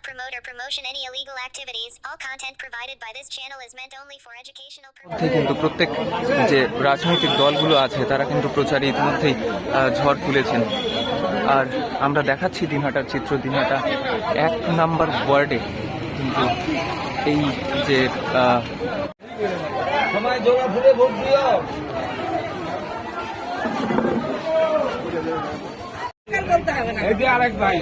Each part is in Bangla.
promotion any illegal activities. All content provided by this channel is meant only for educational purposes. কিন্তু প্রত্যেক যে রাজনৈতিক দলগুলো আছে তারা কিন্তু প্রচারে ইতিমধ্যেই আহ, ঝড় তুলেছেন আর আমরা দেখাচ্ছি দিনহাটার চিত্র দিনহাটা এক নাম্বার ওয়ার্ডে কিন্তু এই যে সময় জোড়া ফুলে ভোট দিও এই যে আরেক ভাই।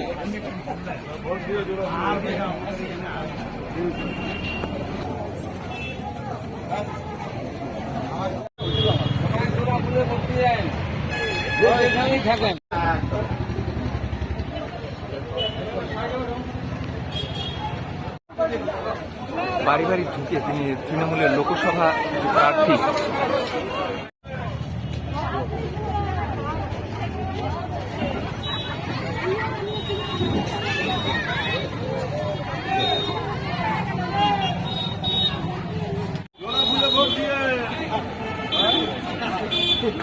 থাকেন বাড়ি বাড়ি ঢুকে তিনি তৃণমূলের লোকসভা প্রার্থী। এক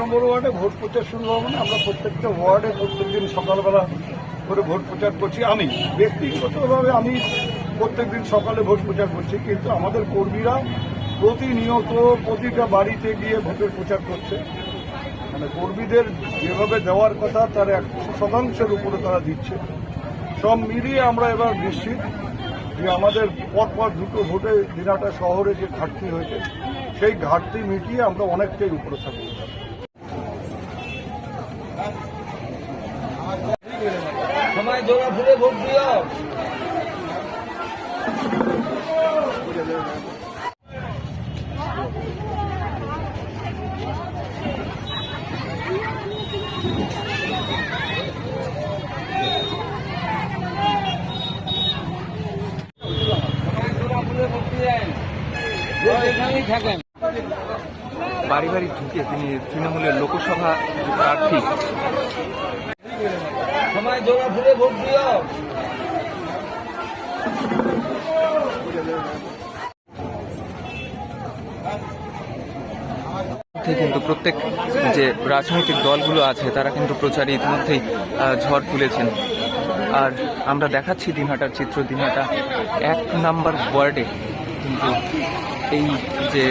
নম্বর ওয়ার্ডে ভোট প্রচার শুরু হবে না, আমরা প্রত্যেকটা ওয়ার্ডে প্রত্যেকদিন সকালবেলা করে ভোট প্রচার করছি আমি। ব্যক্তিগতভাবে আমি প্রত্যেকদিন সকালে ভোট প্রচার করছি, কিন্তু আমাদের কর্মীরা প্রতিনিয়ত প্রতিটা বাড়িতে গিয়ে ভোটের প্রচার করছে। মানে কর্মীদের যেভাবে দেওয়ার কথা, তার একশো শতাংশের উপরে তারা দিচ্ছে। সব মিলিয়ে আমরা এবার নিশ্চিত যে আমাদের পরপর দুটো ভোটে দিনাটা শহরে যে ঘাটতি হয়েছে, সেই ঘাটতি মিটিয়ে আমরা অনেকটাই উপরে থাকব। ভোট সময় জোড়া ফুলে ভোট দিয়েন ভোট এখানেই থাকেন বাড়ি বাড়ি ঢুকে তিনি তৃণমূলের লোকসভা প্রার্থী। সময় জোড়া ফুলে ভোট দিও। কিন্তু প্রত্যেক যে রাজনৈতিক দলগুলো আছে তারা কিন্তু প্রচারে ইতিমধ্যেই ঝড় তুলেছেন। আর আমরা দেখাচ্ছি দিনহাটার চিত্র। দিনহাটা এক নাম্বার ওয়ার্ডে কিন্তু এই যে